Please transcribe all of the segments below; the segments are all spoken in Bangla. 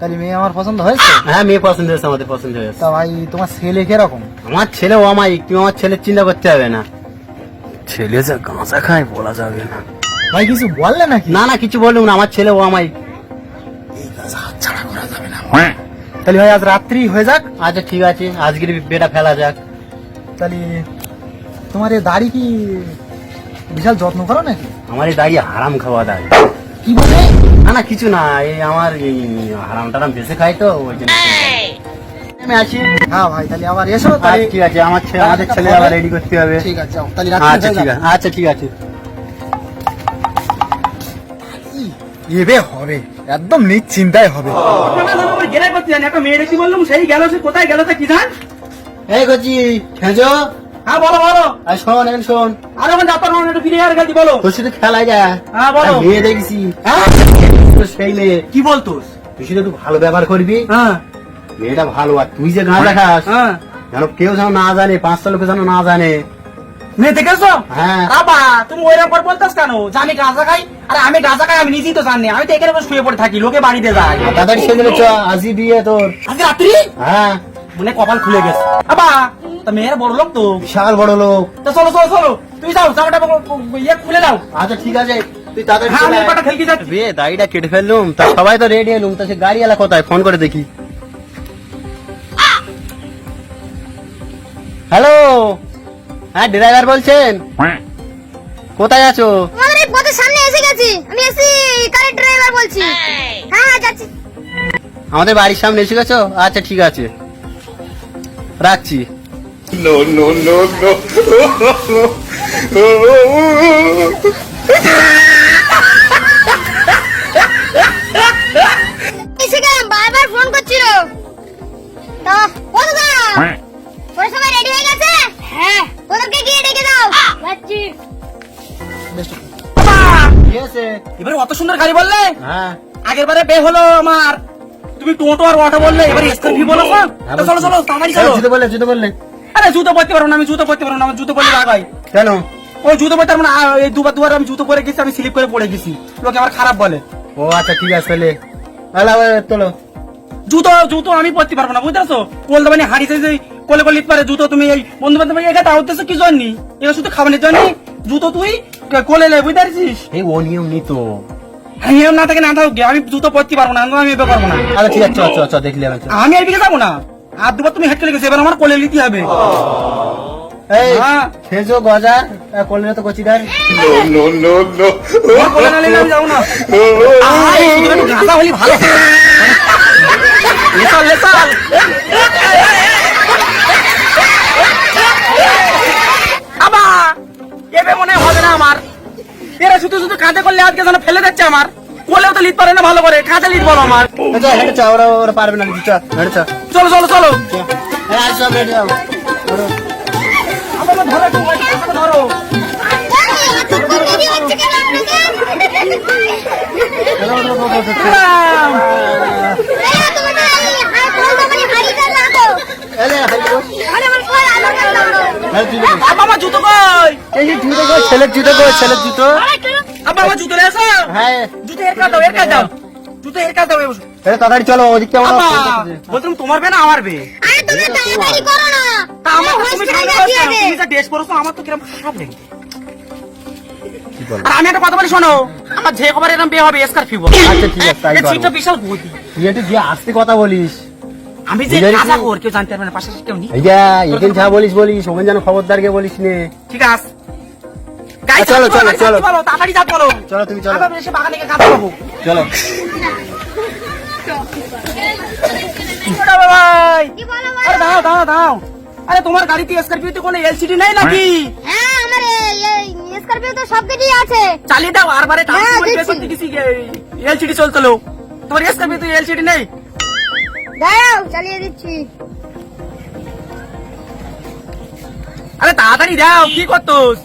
তাহলে মেয়ে আমার পছন্দ হয়েছে? হ্যাঁ মেয়ে পছন্দ হয়েছে আমাদের পছন্দ হয়েছে। তা ভাই তোমার ছেলে কীরকম? আমার ছেলে ও আমাই তুমি আমার ছেলের চিন্তা করতে হবে না। ছেলে যা গাঁজা খায় বলা যাবে না। ভাই কিছু বললে নাকি? না না কিছু না আমার ছেলে ও আমাই তাহলে ভাই আজ রাত্রি হয়ে যাক। আচ্ছা ঠিক আছে আজকের বেটা ফেলা যাক। তাহলে তোমার এই দাড়ি কি বিশাল যত্ন করো নাকি? আমার এই দাঁড়িয়ে হারাম খাওয়া দায় কি বলে? না না কিছু না এই আমার হারাম টারাম বেশি খাই তো ওই জন্য। আমি আছি। হ্যাঁ ভাই তাহলে আবার এসো আচ্ছা তাহলে ঠিক আছে আমার ছেলে আমাদের ছেলে আবার রেডি করতে হবে। ঠিক আছে তাহলে আচ্ছা ঠিক আছে আচ্ছা ঠিক আছে। এবে হবে একদম নিশ্চিন্তায় হবে। গেলে করতে জানি একটা মেয়ে দেখি বললাম? সেই গেল সে কোথায় গেল তা কি জান? এই গজি খেঁজো। হ্যাঁ বলো বলো। আর শোন এখন শোন। আর ওখানে যাত্রা রহমান একটু ফিরে আর গেছি বলো। তোর সাথে খেলায় যা। হ্যাঁ, বলো। মেয়ে দেখছি। হ্যাঁ? সেই মেয়ে। কি বলতোস? তুই শুধু একটু ভালো ব্যবহার করবি। হ্যাঁ। মেয়েটা ভালো আর তুই যে গাঁ দেখাস হ্যাঁ। যেন কেউ যেন না জানে পাঁচটা লোকে যেন না জানে। মেয়ে দেখেছ? হ্যাঁ। বাবা তুমি ওইরকম করে বলতাস কেন? যে আমি গাঁজা খাই আরে আমি গাঁজা খাই আমি নিজেই তো জানি। আমি তো এখানে বসে শুয়ে পড়ে থাকি লোকে বাড়িতে যায়। তাড়াতাড়ি সেজে চ আজই বিয়ে তোর। আজকে রাত্রি? হ্যাঁ। মনে কপাল খুলে গেছে। বাবা তা মেয়ের বড় লোক তো। বিশাল বড় লোক। তো চলো চলো চলো। তুমি যাও জামাটা ইয়ে খুলে দাও। আচ্ছা ঠিক আছে। তুই হ্যাঁ আমি চলে খেলতে যাচ্ছি। বে দাড়িটা কেটে ফেললুম। তা সবাই তো রেডি এলুম। তা সে গাড়িওয়ালা কোথায়? ফোন করে দেখি। হ্যালো হ্যাঁ ড্রাইভার বলছেন? কোথায় আছো? তোমাদের এই পথের সামনে এসে গেছি। আমি এসি কারেন্ট ড্রাইভার বলছি। হ্যাঁ হ্যাঁ যাচ্ছি। আমাদের বাড়ির সামনে এসে গেছো? আচ্ছা ঠিক আছে। রাখছি। এসে গেলাম বারবার ফোন করছিল। তা কত দাও ওরা সবাই রেডি হয়ে গেছে? হ্যাঁ। ওদেরকে গিয়ে ডেকে দাও। যাচ্ছি। বাবা! ঠিক আছে এবারে অত সুন্দর গাড়ি বললে? হ্যাঁ। আগের বারে বে হলো আমার। তুমি টোটো আর অটো বললে এবারে স্কর্পিও বলো চলো। চলো তাড়াতাড়ি চলো। বললে জুতো বললে। আরে জুতো পরতে পারব না আমি জুতো পরতে পারব না আমার জুতো পরলে লাগাই কেন? ওই জুতো পরতে পারব না এই দুবার দুবার আমি জুতো পরে গেছি আমি স্লিপ করে পড়ে গেছি। লোকে আমার খারাপ বলে। ও আচ্ছা ঠিক আছে তাহলে। তাহলে আবার তোলো। জুতো জুতো আমি পরতে পারব না বুঝতেছো? কোল মানে হাড়িতে যে কোলে কোলে পারে জুতো তুমি এই বন্ধু বান্ধব এখানে উদ্দেশ্য কি জন্য? এটা শুধু খাবারের জন্য? জুতো তুই কোলে লে বুঝতে পারছিস? এই ও নিয়ম নিত আমি এরম না থাকে না থাকুক আমি জুতো পরতে পারব না আমি এবার পারব না। আচ্ছা ঠিক আছে চ চ দেখলি আমি আমি এইদিকে যাব না? আর দুবার তুমি হেঁটে গেছো এবার আমার কোলে নিতে হবে। এই হ্যাঁ। খেজো গজা করলে তো কচিদার তোমার কোলে না নিলে আমি যাব না। আয়, শুধু একটু গাঁজা হলে ভালো। লেসাল লেসাল। আবা এবে মনে হবে না আমার। এরা শুধু শুধু কাঁধে করলে আজকে যেন ফেলে দিচ্ছে আমার। কোলেও তো লিট পারে না ভালো করে কাঁধে লিট বলো আমার। হেঁটে চ ওরা ওরা পারবে না চ হেঁটে চ। চলো চলো চলো। ধরো আমার জুতো কই? এই যে জুতো কই? ছেলের জুতো কই? ছেলের জুতো? আমার জুতো আসো। হ্যাঁ। জুতো এর কাজ দাও এর কাজ দাও। জুতো এর কাজ দাও। এটা তাড়াতাড়ি চলো ওদিকটা আমরা বলছিলাম তোমার বে না আমার বে। আরে তুমি তাড়াতাড়ি করো না। তা আমার তুমি হসপিটালে ঠান্ডা যেতে লাগছে, হবে। তুমি যা ড্রেস পরেছো আমার তো কিরম খারাপ লেগেছে আর আমি একটা কথা বলি শোনো আমার যে খবর এরকম বিয়ে হবে স্করপিও আচ্ছা, ঠিক আছে, তাই এই বিশাল গতি তুই একটু গিয়ে আসতে কথা বলিস। আমি যে বুঝালি কাজা কর কেউ জানতে পারবে না কেউ নেই। যা বলিস বলিস ওখানে যেন খবরদারকে বলিস নে। ঠিক আছে। আচ্ছা, চলো, চলো, চলো। তাড়াতাড়ি বলো চলো। তুমি চলো। এসে বাগানে গিয়ে কাজা চলো। ভাই। কি বলো ভাই? আরে দাও দাও দাও আরে তোমার গাড়িতে স্করপিওতে কোনো এলসিডি নেই নাকি? হ্যাঁ আমার এই- এই স্করপিও তো সব কিছুই আছে। চালিয়ে দাও আর বারে হ্যাঁ। পেছন থেকে এলসিডি চলতো তোমার স্করপিওতে এলসিডি নেই? দাঁড়াও চালিয়ে দিচ্ছি। আরে তাড়াতাড়ি দাও কি করতোস?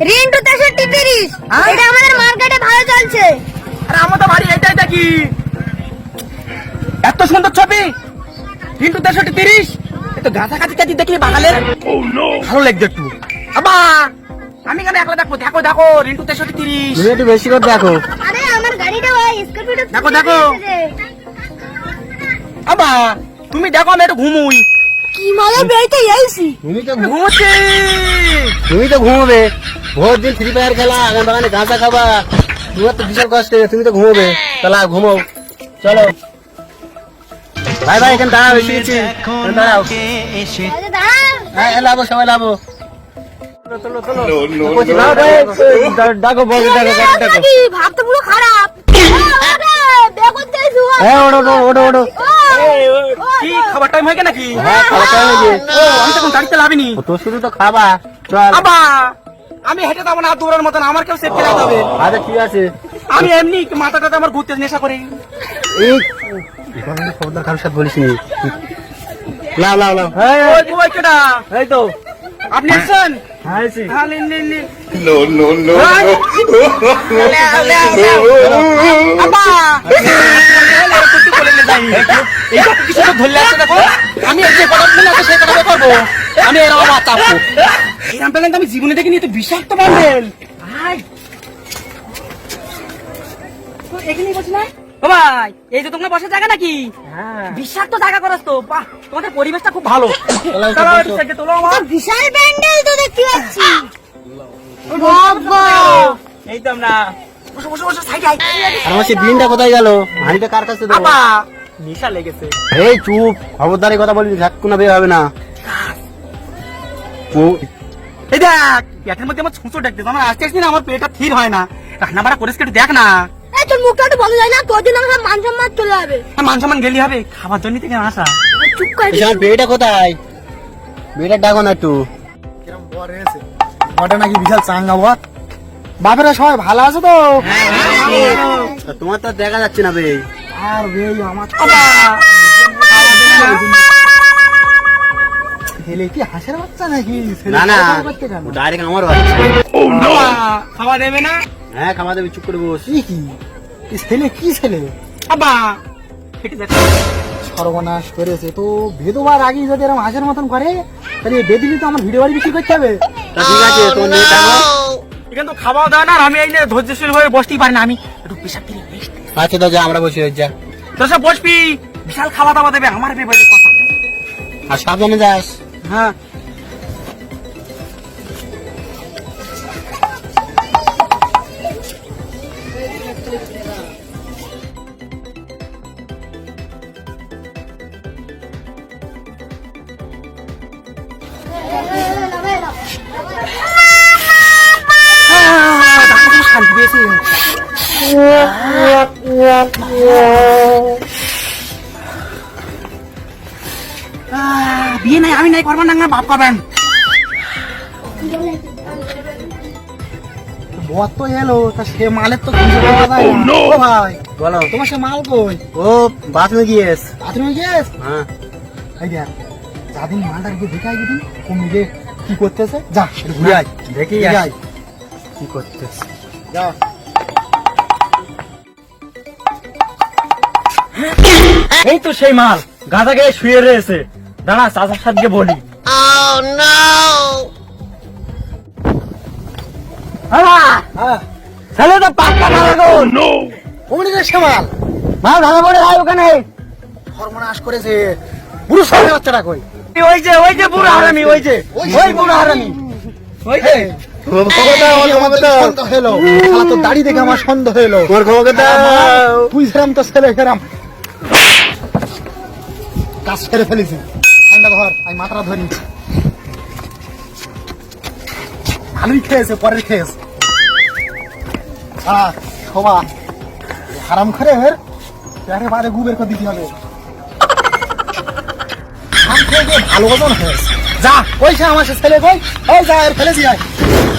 রিন্টু তেষট্টি তিরিশ। হ্যাঁ? এটা আমাদের মার্কেটে ভালো চলছে। আরে আমার তো বাড়ি এটাই দেখি। এত সুন্দর ছবি। কিন্তু তেষট্টি তিরিশ। এত গাছা কাছি কাছি দেখি বাঙালের। ভালো লাগছে একটু। আবা আমি কেন একলা দেখো দেখো দেখো রিন্টু তেষট্টি তিরিশ। তুমি একটু বেশি করে দেখো। আরে আমার গাড়িটা ভাই স্করপিওটা দেখো, দেখো। তুমি দেখো আমি একটু ঘুমুই। কি মজা বেরিতে এসেছি তুমি তো ঘুমোচ্ছি। তুমি তো ঘুমোবে। ভোর দিন ফ্রি ফায়ার খেলা আগাম বাগানে গাঁজা খাবা। তোমার তো বিশাল কষ্ট তুমি তো ঘুমোবে। তাহলে ঘুমাও। চলো। ভাই ভাই এখানে দাঁড়াও এসে গেছি। এখানে দাঁড়াও। হ্যাঁ লাভো সবাই লাভো ডাকো বল ডাকো ডাকো ভাবতে পুরো খারাপ। হ্যাঁ ওটো ওটো ওটো ওটো কি খাবার টাইম হয়ে নাকি? হ্যাঁ খাবার টাইম হয়ে গেছে। ও আমি তখন গাড়িতে লাভিনি। তো শুধু তো খাবা চল। আবা আমি হেঁটে যাব না দৌড়ার মতন আমার কেউ সেফ খেলাতে হবে। আচ্ছা ঠিক আছে। আমি এমনি মাথাটাতে আমার ঘুরতে নেশা করি। এই খবরদার কারোর সাথে বলিস নি লাও লাও লাও। এই তো। আপনি। আমি আমি জীবনে দেখিনি তো বিষাক্ত বান্ডেল এখানেই বসে না ও ভাই এই যে তোমার বসার জায়গা নাকি? বিষাক্ত জায়গা করাস তো। বাহ তোমাদের পরিবেশটা খুব ভালো। বিশাল ব্যান্ডেল তো দেখতে পাচ্ছি। এই তো আমরা বসো বসো বসো সাইডে আই আর আমার সেই বিনটা কোথায় গেল? হানিটা কার কাছে দেবো? বাবা নেশা লেগেছে। এই চুপ খবরদারি কথা বলবি বের হবে না। ও- এই দেখ পেটের মধ্যে আমার ছুঁচো ডাকতে আমার আস্তে আস্তে না আমার পেটটা থির হয় না। রান্না বাড়া করিস একটু দেখ না। তোর মুখটা একটু বন্ধ যায় না তোর দিন আমার মান সম্মান চলে যাবে। মান সম্মান গেলি হবে খাবার জন্য থেকে আসা। চুপ করে কোথায়? বেটা ডাকো না একটু। কিরম বর হয়েছে? বটা নাকি বিশাল চাঙ্গা বর? বাপেরা সবাই ভালো আছে তো? তোমার তো দেখা যাচ্ছে না বে। আর বেই আমার ছেলে কি হাসের বাচ্চা নাকি? না না? ডাইরেক্ট আমার বাড়ি খাওয়া দেবে না? হ্যাঁ খাওয়া দেবে চুপ করে বস। কি ছেলে কি ছেলে ফেটে যাচ্ছে সর্বনাশ করেছে। তো বেদবার আগে যদি এরকম হাসের মতন করে তাহলে এই বেদিনি তো আমার ভিডিও বাড়ি বিক্রি করতে হবে। ঠিক আছে মেয়ে এখানে তো খাওয়া দাওয়া না আর আমি এই ধৈর্যশীল হয়ে বসতেই পারি না আমি একটু পেশাব দিলে আচ্ছা তো যা আমরা বসে যা। তোর সব বসবি বিশাল খাওয়া দাওয়া দেবে আমার বেবারে কথা। আর সাবধানে যাস। হ্যাঁ শান্তি পেয়েছি আহ, বিয়ে নাই আমি নাই না বাপ করবেন বর তো এলো তা সে মালের তো ভাই বলো তোমার সে মাল কই ও বাথরুমে গিয়েস বাথরুমে গিয়েছ হ্যাঁ এই দেখ যাদিন মালটা গিয়ে দেখে আই দিন কি করতেছে যা ঘুরে আয়। আয় কি করতেছ এই তো সেই মাল গাঁদা গায়ে শুয়ে রয়েছে। দাঁড়া চাচার সাথে বলি। পাক্কা ভালো গো। অমনি যে সে মাল? মাল ভালো করে হয় ওখানে। সর্বনাশ করেছে। সঙ্গে বাচ্চাটা কই? ওই যে ওই যে বুড়ো হারামি ওই যে। ওই বুড়ো হারামি। ওই যে। সন্দেহ হলো। শালা তোর দাড়ি দেখে আমার সন্দেহ হলো। তোমার খবর দাও তুই সেরাম তো ছেলে সেরাম। কাজ ছেড়ে ফেলেছি। ঠান্ডা ধর আমি মাথাটা ধরি। ভালোই খেয়েছে পরের খেয়েছে। শোভা হারাম করে প্যারে বারে গুবের করে দিতে হবে। ভালো ওজন হয়েছে। যা ওই সে আমার ছেলে কই? ওই যা এর ফেলেছি আয়। না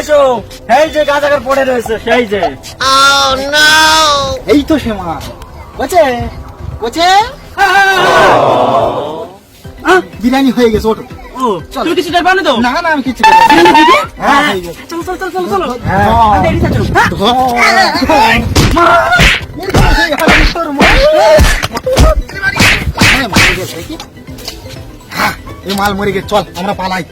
এসো। এই যে গাঁজাগার পড়ে রয়েছে সেই যে। এই তো সে মা। কোচে কোচে বিরিয়ানি হয়ে গেছে ওটো ও কিছু টের পাওনি তো? না না আমি কিচ্ছু করি বিরিয়ানি হয়ে? হ্যাঁ হয়ে। চলো চলো চলো চলো চলো। মাল মরে গেছে চল আমরা পালাই।